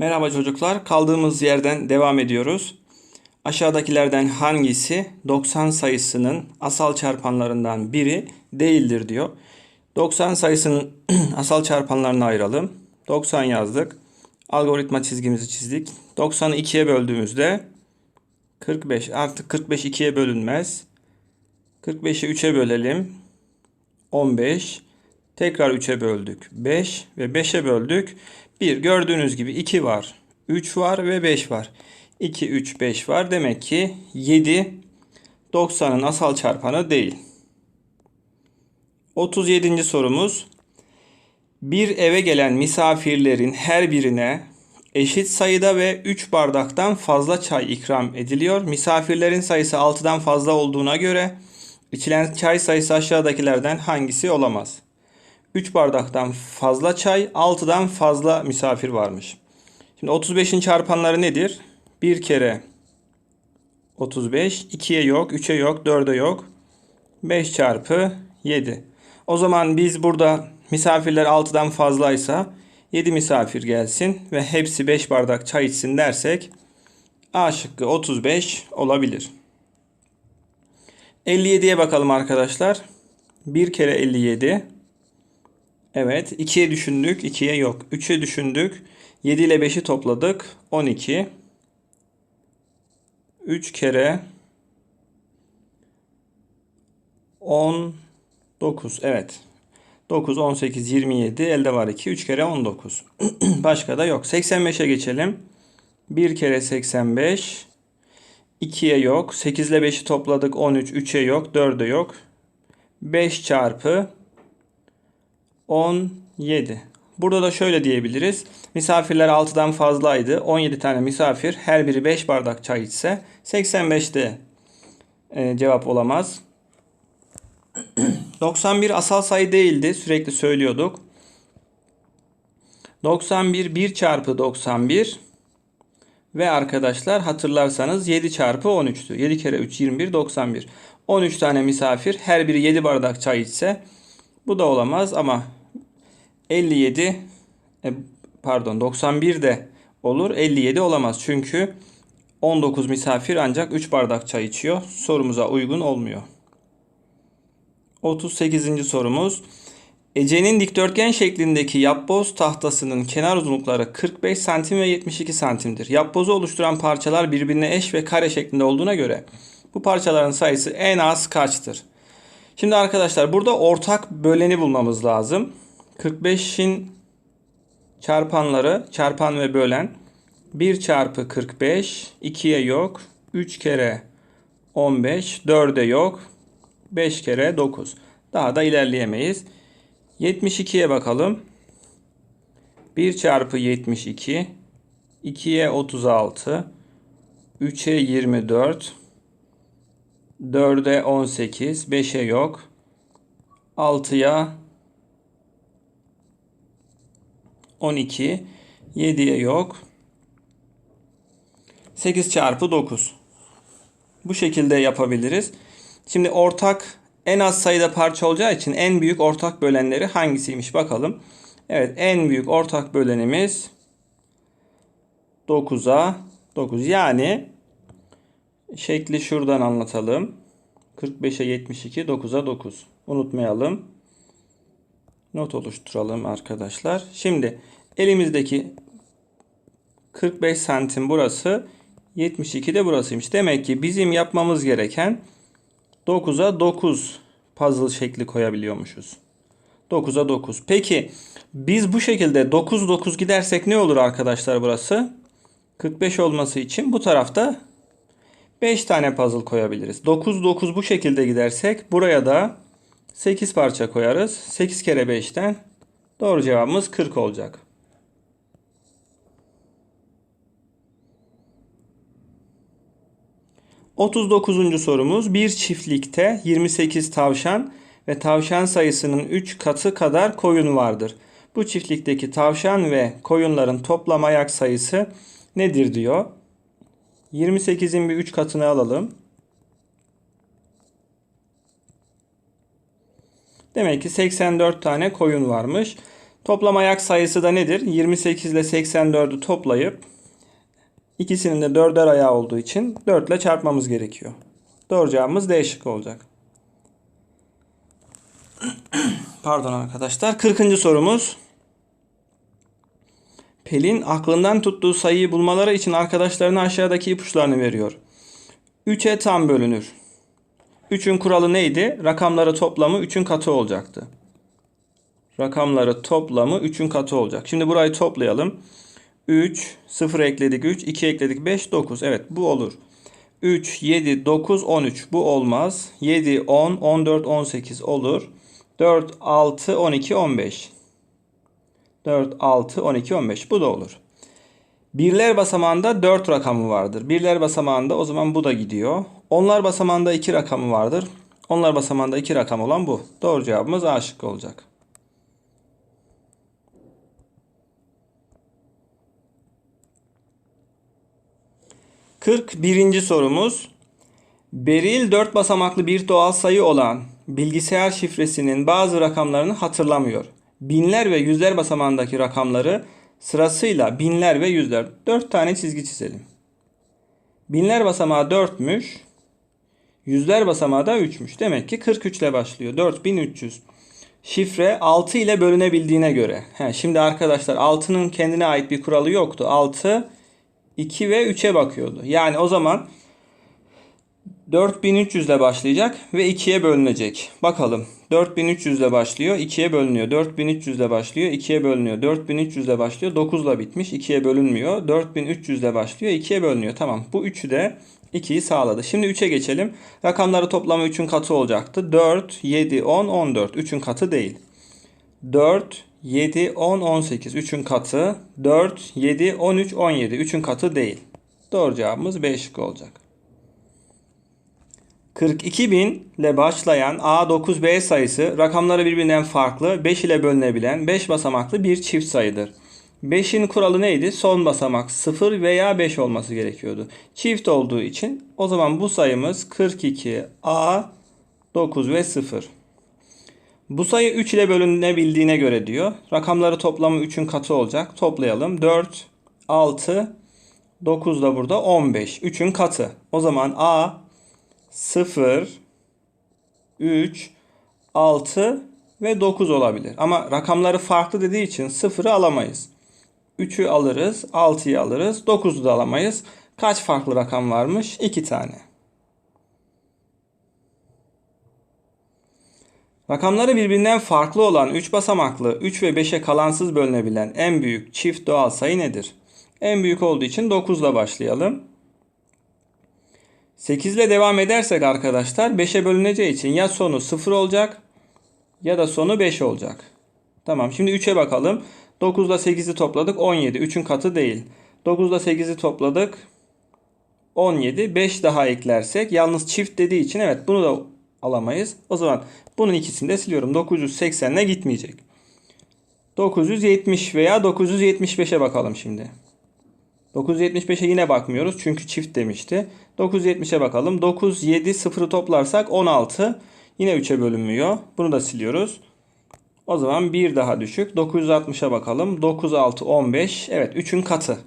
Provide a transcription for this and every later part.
Merhaba çocuklar. Kaldığımız yerden devam ediyoruz. Aşağıdakilerden hangisi 90 sayısının asal çarpanlarından biri değildir diyor. 90 sayısının asal çarpanlarını ayıralım. 90 yazdık. Algoritma çizgimizi çizdik. 90'ı 2'ye böldüğümüzde 45. Artık 45 2'ye bölünmez. 45'i 3'e bölelim. 15. Tekrar 3'e böldük. 5 ve 5'e böldük. 1. Gördüğünüz gibi 2 var. 3 var ve 5 var. 2, 3, 5 var. Demek ki 7 90'ın asal çarpanı değil. 37. sorumuz. Bir eve gelen misafirlerin her birine eşit sayıda ve 3 bardaktan fazla çay ikram ediliyor. Misafirlerin sayısı 6'dan fazla olduğuna göre içilen çay sayısı aşağıdakilerden hangisi olamaz? 3 bardaktan fazla çay, 6'dan fazla misafir varmış. Şimdi 35'in çarpanları nedir? 1 kere 35, 2'ye yok, 3'e yok, 4'e yok. 5 çarpı 7. O zaman biz burada misafirler 6'dan fazlaysa 7 misafir gelsin ve hepsi 5 bardak çay içsin dersek A şıkkı 35 olabilir. 57'ye bakalım arkadaşlar. 1 kere 57. Evet. 2'ye düşündük. 2'ye yok. 3'e düşündük. 7 ile 5'i topladık. 12. 3 kere 19. Evet. 9, 18, 27. Elde var 2. 3 kere 19. Başka da yok. 85'e geçelim. 1 kere 85. 2'ye yok. 8 ile 5'i topladık. 13. 3'e yok. 4'e yok. 5 çarpı 17. Burada da şöyle diyebiliriz. Misafirler 6'dan fazlaydı. 17 tane misafir her biri 5 bardak çay içse 85'te e, cevap olamaz. 91 asal sayı değildi. Sürekli söylüyorduk. 91 1 çarpı 91 ve arkadaşlar hatırlarsanız 7 çarpı 13'tü. 7 kere 3 21 91. 13 tane misafir her biri 7 bardak çay içse bu da olamaz ama 57 e, pardon 91 de olur 57 olamaz. Çünkü 19 misafir ancak 3 bardak çay içiyor. Sorumuza uygun olmuyor. 38. sorumuz. Ece'nin dikdörtgen şeklindeki yapboz tahtasının kenar uzunlukları 45 santim ve 72 santimdir. Yapbozu oluşturan parçalar birbirine eş ve kare şeklinde olduğuna göre bu parçaların sayısı en az kaçtır? Şimdi arkadaşlar burada ortak böleni bulmamız lazım. 45'in çarpanları çarpan ve bölen. 1 çarpı 45 2'ye yok. 3 kere 15 4'e yok. 5 kere 9 daha da ilerleyemeyiz. 72'ye bakalım. 1 çarpı 72 2'ye 36 3'e 24 4'e 18 5'e yok. 6'ya 12. 7'ye yok. 8 çarpı 9. Bu şekilde yapabiliriz. Şimdi ortak en az sayıda parça olacağı için en büyük ortak bölenleri hangisiymiş bakalım. Evet en büyük ortak bölenimiz 9'a 9. Yani şekli şuradan anlatalım. 45'e 72 9'a 9. Unutmayalım not oluşturalım arkadaşlar. Şimdi elimizdeki 45 santim burası 72 de burasıymış. Demek ki bizim yapmamız gereken 9'a 9 puzzle şekli koyabiliyormuşuz. 9'a 9. Peki biz bu şekilde 9 9 gidersek ne olur arkadaşlar burası? 45 olması için bu tarafta 5 tane puzzle koyabiliriz. 9 9 bu şekilde gidersek buraya da 8 parça koyarız. 8 kere 5'ten doğru cevabımız 40 olacak. Otuz dokuzuncu sorumuz. Bir çiftlikte 28 tavşan ve tavşan sayısının 3 katı kadar koyun vardır. Bu çiftlikteki tavşan ve koyunların toplam ayak sayısı nedir diyor. 28'in bir 3 katını alalım. Demek ki 84 tane koyun varmış. Toplam ayak sayısı da nedir? 28 ile 84'ü toplayıp ikisinin de dörder ayağı olduğu için 4 ile çarpmamız gerekiyor. Doğru cevabımız D şıkkı olacak. Pardon arkadaşlar. 40. sorumuz. Pelin aklından tuttuğu sayıyı bulmaları için arkadaşlarına aşağıdaki ipuçlarını veriyor. 3'e tam bölünür. 3'ün kuralı neydi? Rakamları toplamı 3'ün katı olacaktı. Rakamları toplamı 3'ün katı olacak. Şimdi burayı toplayalım. 3, 0 ekledik 3, 2 ekledik 5, 9. Evet bu olur. 3, 7, 9, 13 bu olmaz. 7, 10, 14, 18 olur. 4, 6, 12, 15. 4, 6, 12, 15 bu da olur. Birler basamağında 4 rakamı vardır. Birler basamağında o zaman bu da gidiyor. Onlar basamağında 2 rakamı vardır. Onlar basamağında 2 rakam olan bu. Doğru cevabımız A şıkkı olacak. Kırk birinci sorumuz. Beril 4 basamaklı bir doğal sayı olan bilgisayar şifresinin bazı rakamlarını hatırlamıyor. Binler ve yüzler basamağındaki rakamları sırasıyla binler ve yüzler. 4 tane çizgi çizelim. Binler basamağı 4'müş. Yüzler basamağı da 3'müş. Demek ki 43 ile başlıyor. 4300. Şifre 6 ile bölünebildiğine göre. He, şimdi arkadaşlar 6'nın kendine ait bir kuralı yoktu. 6, 2 ve 3'e bakıyordu. Yani o zaman 4300 ile başlayacak ve 2'ye bölünecek. Bakalım. 4300 ile başlıyor, 2'ye bölünüyor. 4300 ile başlıyor, 2'ye bölünüyor. 4300 ile başlıyor, 9 ile bitmiş, 2'ye bölünmüyor. 4300 ile başlıyor, 2'ye bölünüyor. Tamam. Bu üçü de 2'yi sağladı. Şimdi 3'e geçelim. Rakamları toplamı 3'ün katı olacaktı. 4, 7, 10, 14. 3'ün katı değil. 4, 7, 10, 18. 3'ün katı. 4, 7, 13, 17. 3'ün katı değil. Doğru cevabımız B olacak. 42.000 ile başlayan A9B sayısı rakamları birbirinden farklı 5 ile bölünebilen 5 basamaklı bir çift sayıdır. 5'in kuralı neydi? Son basamak 0 veya 5 olması gerekiyordu. Çift olduğu için o zaman bu sayımız 42 A 9 ve 0. Bu sayı 3 ile bölünebildiğine göre diyor. Rakamları toplamı 3'ün katı olacak. Toplayalım. 4, 6, 9 da burada 15. 3'ün katı. O zaman A 0, 3, 6 ve 9 olabilir. Ama rakamları farklı dediği için 0'ı alamayız. 3'ü alırız, 6'yı alırız, 9'u da alamayız. Kaç farklı rakam varmış? 2 tane. Rakamları birbirinden farklı olan 3 basamaklı 3 ve 5'e kalansız bölünebilen en büyük çift doğal sayı nedir? En büyük olduğu için 9 ile başlayalım. 8 ile devam edersek arkadaşlar 5'e bölüneceği için ya sonu 0 olacak ya da sonu 5 olacak. Tamam şimdi 3'e bakalım. 9 ile 8'i topladık 17. 3'ün katı değil. 9 ile 8'i topladık 17. 5 daha eklersek yalnız çift dediği için evet bunu da alamayız. O zaman bunun ikisini de siliyorum. 980 ile gitmeyecek. 970 veya 975'e bakalım şimdi. 975'e yine bakmıyoruz çünkü çift demişti. 970'e bakalım. 9, 7, 0'ı toplarsak 16. Yine 3'e bölünmüyor. Bunu da siliyoruz. O zaman bir daha düşük. 960'a bakalım. 9, 6, 15. Evet 3'ün katı.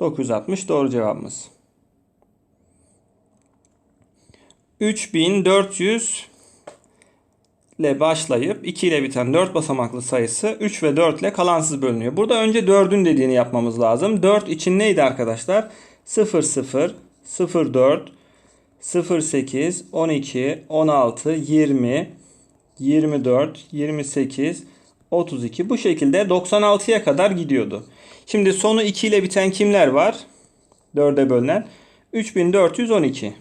960 doğru cevabımız. 3400 ile başlayıp 2 ile biten 4 basamaklı sayısı 3 ve 4 ile kalansız bölünüyor. Burada önce 4'ün dediğini yapmamız lazım. 4 için neydi arkadaşlar? 0 0 0 4 0 8 12 16 20 24 28 32 bu şekilde 96'ya kadar gidiyordu. Şimdi sonu 2 ile biten kimler var? 4'e bölünen 3412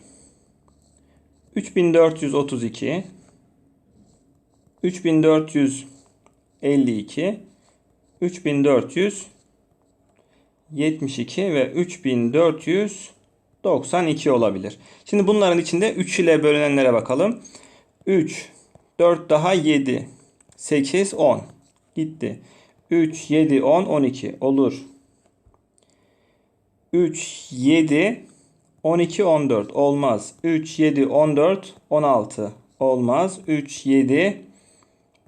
3432 3452 3472 ve 3492 olabilir. Şimdi bunların içinde 3 ile bölünenlere bakalım. 3, 4 daha 7, 8, 10 gitti. 3, 7, 10, 12 olur. 3, 7, 12, 14 olmaz. 3, 7, 14, 16 olmaz. 3, 7,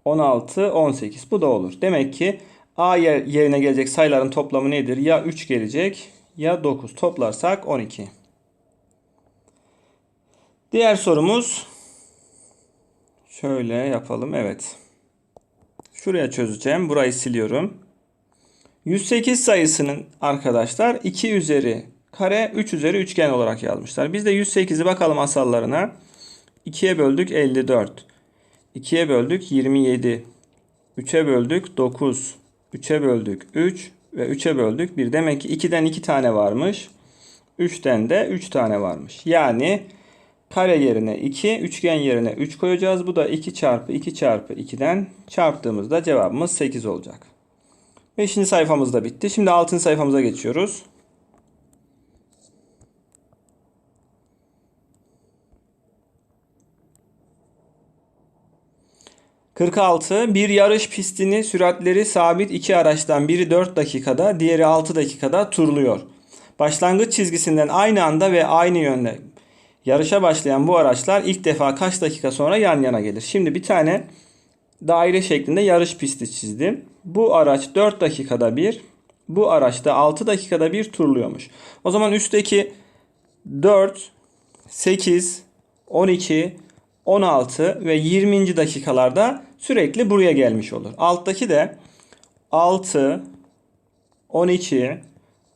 16, 18. Bu da olur. Demek ki A yer- yerine gelecek sayıların toplamı nedir? Ya 3 gelecek ya 9. Toplarsak 12. Diğer sorumuz şöyle yapalım. Evet. Şuraya çözeceğim. Burayı siliyorum. 108 sayısının arkadaşlar 2 üzeri kare 3 üzeri üçgen olarak yazmışlar. Biz de 108'i bakalım asallarına. 2'ye böldük 54. 2'ye böldük 27. 3'e böldük 9. 3'e böldük 3 ve 3'e böldük 1. Demek ki 2'den 2 tane varmış. 3'ten de 3 tane varmış. Yani kare yerine 2, üçgen yerine 3 koyacağız. Bu da 2 çarpı 2 çarpı 2'den çarptığımızda cevabımız 8 olacak. 5. sayfamız da bitti. Şimdi 6. sayfamıza geçiyoruz. ...46. Bir yarış pistini süratleri sabit iki araçtan biri 4 dakikada, diğeri 6 dakikada turluyor. Başlangıç çizgisinden aynı anda ve aynı yönde yarışa başlayan bu araçlar ilk defa kaç dakika sonra yan yana gelir? Şimdi bir tane daire şeklinde yarış pisti çizdim. Bu araç 4 dakikada bir, bu araç da 6 dakikada bir turluyormuş. O zaman üstteki 4, 8, 12, 16 ve 20. dakikalarda sürekli buraya gelmiş olur. Alttaki de 6, 12,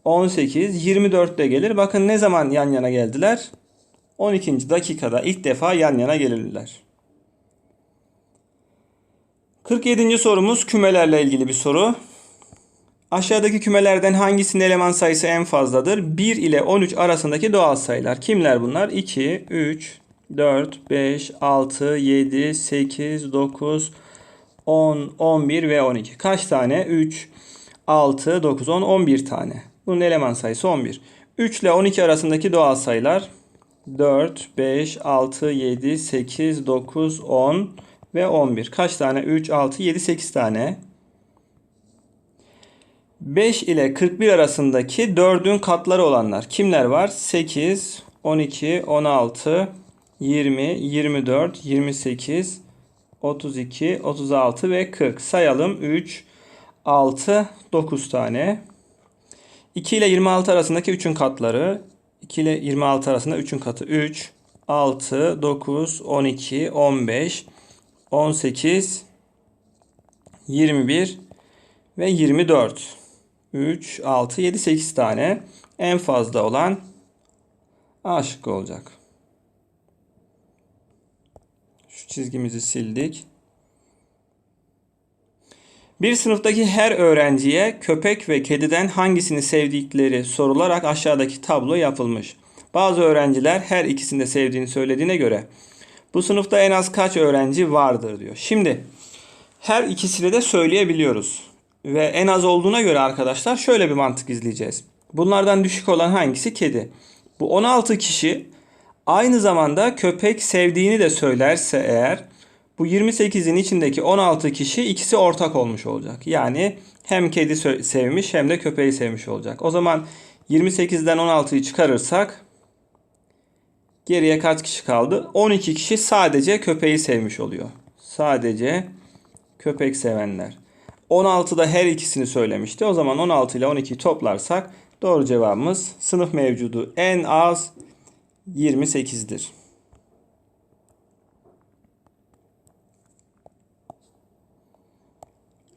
18, 24 de gelir. Bakın ne zaman yan yana geldiler? 12. dakikada ilk defa yan yana gelirler. 47. sorumuz kümelerle ilgili bir soru. Aşağıdaki kümelerden hangisinin eleman sayısı en fazladır? 1 ile 13 arasındaki doğal sayılar. Kimler bunlar? 2, 3, 4, 5, 6, 7, 8, 9, 10, 11 ve 12. Kaç tane? 3, 6, 9, 10, 11 tane. Bunun eleman sayısı 11. 3 ile 12 arasındaki doğal sayılar 4, 5, 6, 7, 8, 9, 10 ve 11. Kaç tane? 3, 6, 7, 8 tane. 5 ile 41 arasındaki 4'ün katları olanlar kimler var? 8, 12, 16, 20, 24, 28, 32, 36 ve 40. Sayalım 3, 6, 9 tane. 2 ile 26 arasındaki 3'ün katları. 2 ile 26 arasında 3'ün katı 3, 6, 9, 12, 15, 18, 21 ve 24. 3, 6, 7, 8 tane. En fazla olan A şıkkı olacak. Şu çizgimizi sildik. Bir sınıftaki her öğrenciye köpek ve kediden hangisini sevdikleri sorularak aşağıdaki tablo yapılmış. Bazı öğrenciler her ikisini de sevdiğini söylediğine göre bu sınıfta en az kaç öğrenci vardır diyor. Şimdi her ikisini de söyleyebiliyoruz. Ve en az olduğuna göre arkadaşlar şöyle bir mantık izleyeceğiz. Bunlardan düşük olan hangisi? Kedi. Bu 16 kişi aynı zamanda köpek sevdiğini de söylerse eğer bu 28'in içindeki 16 kişi ikisi ortak olmuş olacak. Yani hem kedi sevmiş hem de köpeği sevmiş olacak. O zaman 28'den 16'yı çıkarırsak geriye kaç kişi kaldı? 12 kişi sadece köpeği sevmiş oluyor. Sadece köpek sevenler. 16'da her ikisini söylemişti. O zaman 16 ile 12'yi toplarsak doğru cevabımız sınıf mevcudu en az 28'dir.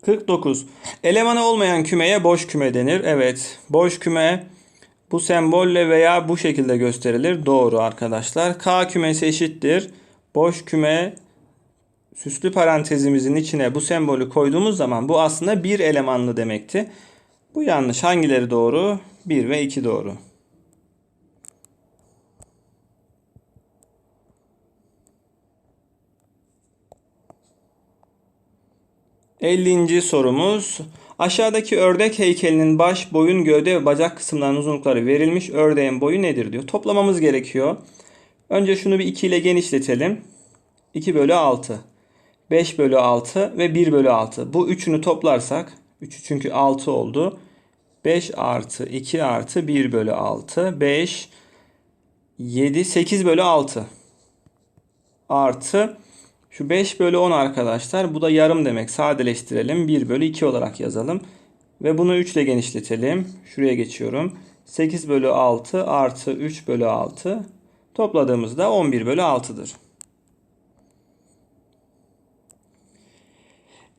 ...49. Elemanı olmayan kümeye boş küme denir. Evet, boş küme bu sembolle veya bu şekilde gösterilir. Doğru arkadaşlar. K kümesi eşittir. Boş küme süslü parantezimizin içine bu sembolü koyduğumuz zaman bu aslında bir elemanlı demekti. Bu yanlış. Hangileri doğru? 1 ve 2 doğru. Ellinci sorumuz. Aşağıdaki ördek heykelinin baş, boyun, gövde ve bacak kısımlarının uzunlukları verilmiş. Ördeğin boyu nedir diyor. Toplamamız gerekiyor. Önce şunu bir 2 ile genişletelim. 2 bölü 6. 5 bölü 6 ve 1 bölü 6. Bu üçünü toplarsak 3 çünkü 6 oldu. 5 artı 2 artı 1 bölü 6. 5, 7, 8 bölü 6. Artı Şu 5 bölü 10 arkadaşlar. Bu da yarım demek. Sadeleştirelim. 1 bölü 2 olarak yazalım. Ve bunu 3 ile genişletelim. Şuraya geçiyorum. 8 bölü 6 artı 3 bölü 6. Topladığımızda 11 bölü 6'dır.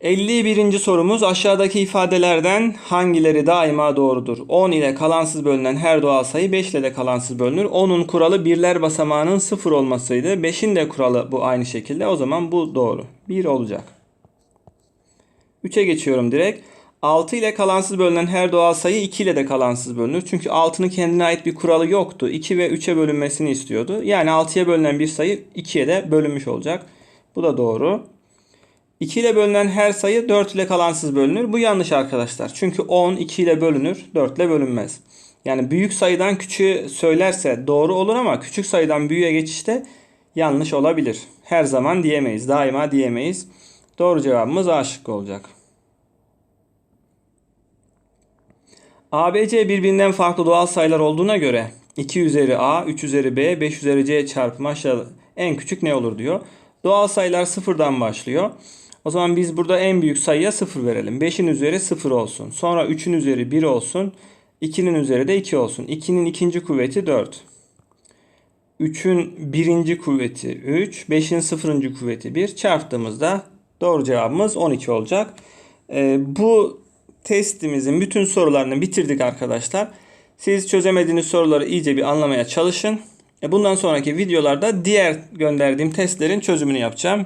51. sorumuz aşağıdaki ifadelerden hangileri daima doğrudur? 10 ile kalansız bölünen her doğal sayı 5 ile de kalansız bölünür. 10'un kuralı birler basamağının 0 olmasıydı. 5'in de kuralı bu aynı şekilde. O zaman bu doğru. 1 olacak. 3'e geçiyorum direkt. 6 ile kalansız bölünen her doğal sayı 2 ile de kalansız bölünür. Çünkü 6'nın kendine ait bir kuralı yoktu. 2 ve 3'e bölünmesini istiyordu. Yani 6'ya bölünen bir sayı 2'ye de bölünmüş olacak. Bu da doğru. 2 ile bölünen her sayı 4 ile kalansız bölünür. Bu yanlış arkadaşlar. Çünkü 10 2 ile bölünür, 4 ile bölünmez. Yani büyük sayıdan küçüğü söylerse doğru olur ama küçük sayıdan büyüğe geçişte yanlış olabilir. Her zaman diyemeyiz, daima diyemeyiz. Doğru cevabımız A şıkkı olacak. ABC birbirinden farklı doğal sayılar olduğuna göre 2 üzeri A, 3 üzeri B, 5 üzeri C çarpımı aşağı en küçük ne olur diyor. Doğal sayılar sıfırdan başlıyor. O zaman biz burada en büyük sayıya 0 verelim. 5'in üzeri 0 olsun. Sonra 3'ün üzeri 1 olsun. 2'nin üzeri de 2 olsun. 2'nin ikinci kuvveti 4. 3'ün birinci kuvveti 3. 5'in sıfırıncı kuvveti 1. Çarptığımızda doğru cevabımız 12 olacak. Ee, bu testimizin bütün sorularını bitirdik arkadaşlar. Siz çözemediğiniz soruları iyice bir anlamaya çalışın. E, Bundan sonraki videolarda diğer gönderdiğim testlerin çözümünü yapacağım.